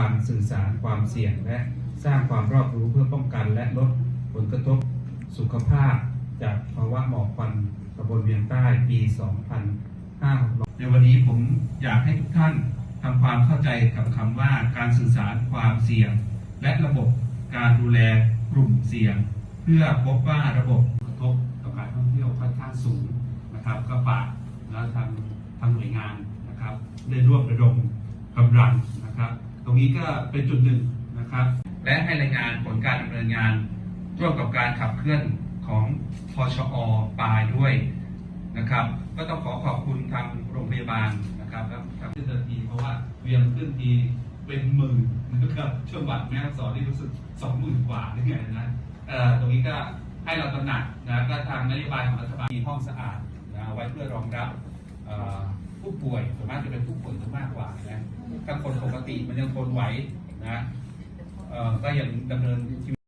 วังสื่อสารความเสี่ยง และสร้างความรอบรู้เพื่อป้องกัน และลดผลกระทบสุขภาพ จากภาวะหมอกควันตำบลเวียงใต้ปี2566ในวันนี้ผมอยากให้ทุกท่านทำความเข้าใจกับคำว่าการสื่อสารความเสี่ยง และระบบการดูแลกลุ่มเสี่ยง เพื่อพบว่าระบบกระทบต่อการท่องเที่ยวค่อนข้างสูงนะครับ ก็ฝากแล้วทางทางหน่วยงานนะครับ ได้ร่วมระดมกำลังนะครับ รงนี้ก็เป็นจุดหนึ่งนะครับ และให้รายงานผลการดำเนินงาน ร่วมกับการขับเคลื่อนของพชอปลายด้วยนะครับ ก็ต้องขอขอบคุณทางโรงพยาบาลนะครับแล้วครับขึ้นเดินทีเพราะว่าเวียนขึ้นทีเป็นหมื่นนะครับช่วงบัตรแม่สอนที่รู้สึกสองหมื่นกว่าหรือไงนะเอ่อตรงนี้ก็ให้เราตระหนักนะก็ทางนโยบายของรัฐบาลมีห้องสะอาดนะไว้เพื่อรองรับผู้ป่วยส่วนมากจะเป็นผู้ป่วยซะมากกว่า ถ้าคนปกติมันยังทนไหวนะเอ่อก็ยังดำเนินชีวิต